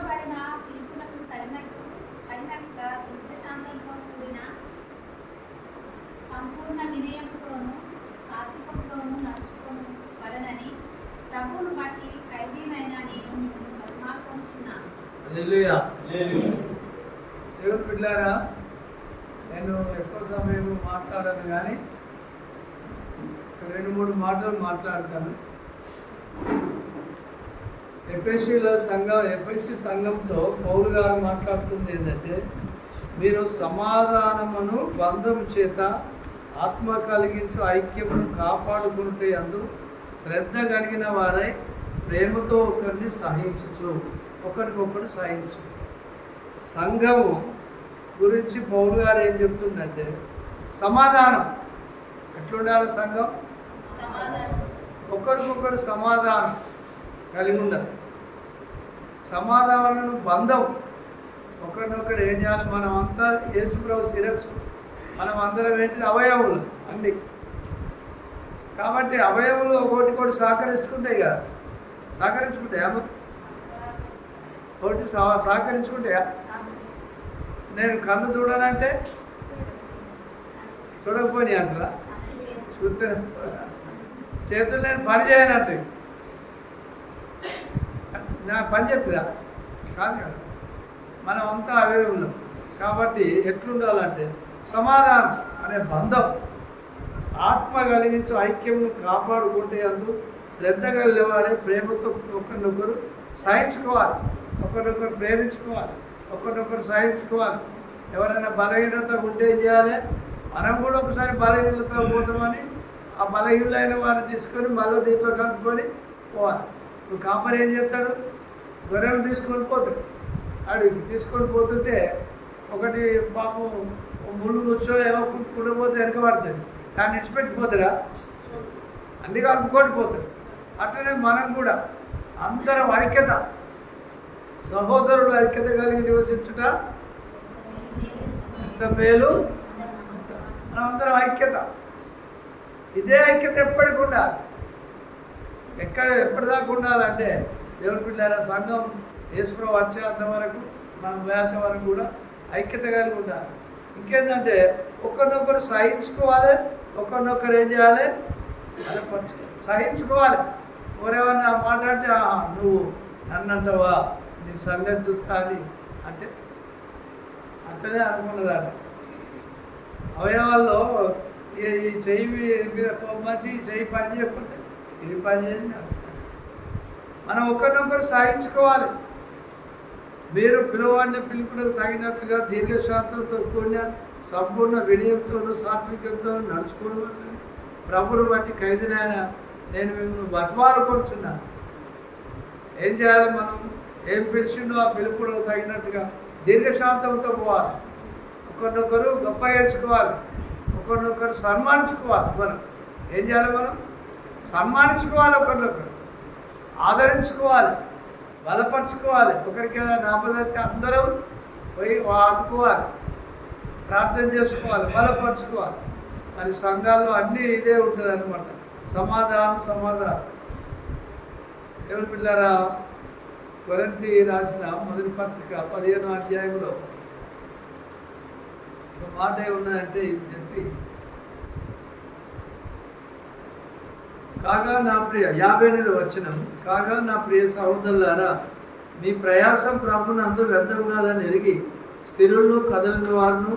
పిలువబడిన పిలుపునకు తగినట్టు తగినట్టుగా దీర్ఘశాంతంతో కూడిన సంపూర్ణ వినయంతోనూ సాత్వికంతోనూ నడుచుకోను వలనని ప్రభువును బట్టి ఖైదీనైన నేను హల్లెలూయా. దేవుని బిడ్డారా నేను ఎక్కువ సమయం మాట్లాడను కానీ రెండు మూడు మాటలు మాట్లాడతాను. ఎఫ్ఎస్సిలో సంఘం ఎఫ్ఎస్సి సంఘంతో పౌరు గారు మాట్లాడుతుంది ఏంటంటే మీరు సమాధానమును బంధం చేత ఆత్మ కలిగించు ఐక్యమును కాపాడుకుంటే అందు శ్రద్ధ కలిగిన వారై ప్రేమతో ఒకరిని సహించచ్చు ఒకరికొకరు సహించు. సంఘము గురించి పౌరు గారు ఏం చెప్తుందంటే సమాధానం. ఎట్లుండాలి సంఘం? ఒకరికొకరు సమాధానం. కలిగి ఉండాలి సమాధానాలను బంధం. ఒకరినొకరు ఏం చేయాలి? మనం అంతా యేసుప్రభు శిరస్సు. మనం అందరం ఏంటి? అవయవులు అన్ని కాబట్టి అవయవులు ఒకటి ఒకటి సహకరించుకుంటాయి కదా. సహకరించుకుంటాయా? ఒకటి సహకరించుకుంటాయా? నేను కన్ను చూడాలంటే చూడకపోయి అంటారా? చూస్తే చేతులు నేను పని చేయనంటే నా పని చేస్తుందా? కాదు కదా. మనం అంతా అవే ఉన్నాం. కాబట్టి ఎట్లుండాలంటే సమాధానం అనే బంధం ఆత్మ కలిగించు ఐక్యమును కాపాడుకుంటే అందు శ్రద్ధ కలిగేవారే ప్రేమతో ఒకరినొకరు సహించుకోవాలి. ఒకరినొకరు ప్రేమించుకోవాలి. ఒకరినొకరు సహించుకోవాలి. ఎవరైనా బలహీనత ఉంటే ఏం చేయాలి? మనం కూడా ఒకసారి బలహీనత పోతామని ఆ బలహీనులైన వారిని తీసుకొని మళ్ళీ దీంట్లో కలుపుకొని పోవాలి. ఇప్పుడు కాపరి ఏం చేస్తాడు? గొర్రెలు తీసుకొని పోతాడు. అడిగి తీసుకొని పోతుంటే ఒకటి పాపం ముళ్ళు వచ్చో ఏమో కుడిపోతే వెనక పడుతుంది. దాన్ని ఇచ్చిపెట్టిపోతారా అన్ని కలుపుకొని పోతాడు. అట్లనే మనం కూడా అందరం ఐక్యత సహోదరుడు ఐక్యత కలిగి నివసించుట ఇంత మేలు. మనం అందరం ఐక్యత. ఇదే ఐక్యత ఎప్పటికి ఉండాలి. ఎక్కడ ఎప్పటిదాకా ఉండాలంటే దేవుని పిల్లల సంఘం యేసుప్రభు వచ్చేంత వరకు మనం వేంత వరకు కూడా ఐక్యత కలిగి ఉండాలి. ఇంకేంటంటే ఒకరినొకరు సహించుకోవాలి ఒకరినొకరు ఏం చేయాలి? బలపరచు సహించుకోవాలి. ఎవరేమన్నా మాట్లాడితే నువ్వు నన్ను అంటావా నీ సంగతి చూస్తా అని అంటే అట్లనే అనుకున్నదాన్ని అవయవాల్లో ఈ ఈ చెయ్యి మీద మంచి చెయ్యి పని చేయకపోతే ఇది పని చేయదు మనం ఒకరినొకరు సాగించుకోవాలి మీరు పిలవాడిని పిలుపులకు తగినట్లుగా దీర్ఘశాంతంతో కూడిన సంపూర్ణ వినయంతో సాత్వికంతో నడుచుకోవడం ప్రభులు బట్టి ఖైదీనైన నేను మిమ్మల్ని బతిమాలుకొంటున్నాను ఏం చేయాలి మనం? ఏం పిలిచిండో ఆ పిలుపులకు తగినట్టుగా దీర్ఘశాంతంతో పోవాలి. ఒకరినొకరు గొప్ప ఎంచుకోవాలి. ఒకరినొకరు సన్మానించుకోవాలి మనం. ఏం చేయాలి మనం? సన్మానించుకోవాలి ఒకరినొకరు. ఆదరించుకోవాలి బలపరుచుకోవాలి. ఒకరికి నాపదైతే అందరం పోయి ఆదుకోవాలి ప్రార్థన చేసుకోవాలి బలపరుచుకోవాలి. మరి సంఘాల్లో అన్నీ ఇదే ఉంటుంది అనమాట సమాధానం సమాధానం. ఎవరి పిల్లరా కొరంతి రాసిన మొదటి పత్రిక పదిహేను అధ్యాయంలో ఒక మాట ఉన్నదంటే ఇది చెప్పి కాగా నా ప్రియ యాభై ఎనిమిది వచ్చిన కాగా నా ప్రియ సహోదరులారా మీ ప్రయాసం ప్రభునందు వ్యర్థం కాదని ఎరిగి స్థిరులను కదలిన వారును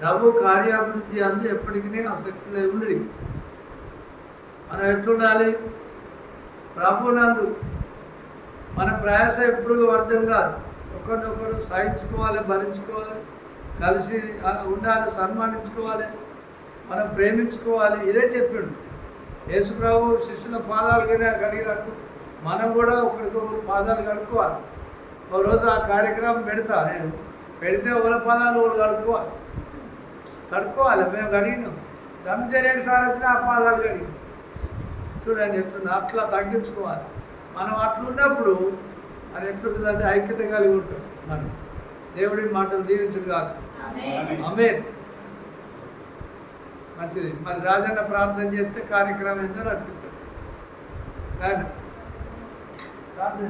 ప్రభు కార్యాభివృద్ధి అందు ఎప్పటికీ ఆసక్తి ఉండి. మనం ఎట్లుండాలి? ప్రభునందు మన ప్రయాస ఎప్పుడు వ్యర్థం కాదు. ఒకరినొకరు సాధించుకోవాలి భరించుకోవాలి కలిసి ఉండాలి సన్మానించుకోవాలి మనం ప్రేమించుకోవాలి ఇదే చెప్పిండు. యేసుప్రభు శిష్యుల పాదాలు కడిగి- కడిగినట్టు మనం కూడా ఒకరికొకరు పాదాలు కడుక్కోవాలి. ఒక రోజు ఆ కార్యక్రమం పెడతా నేను పెడితే ఒకరి పాదాలు ఒకరు కడుక్కోవాలి. కడుక్కోవాలి మేము కడిగినాం. దమ్ సార్ వచ్చిన ఆ పాదాలు కడిగి చూడండి ఎట్లుంది అట్లా తగ్గించుకోవాలి. మనం అట్లున్నప్పుడు అది ఎట్లుంటుందంటే ఐక్యత కలిగి ఉంటుంది మనం. దేవుడి మాటలు ఆమేన్. అమే మంచిది. మరి రాజన్న ప్రార్థన చేస్తే కార్యక్రమం ఏంటో నడిపిస్తాడు. ప్రార్థన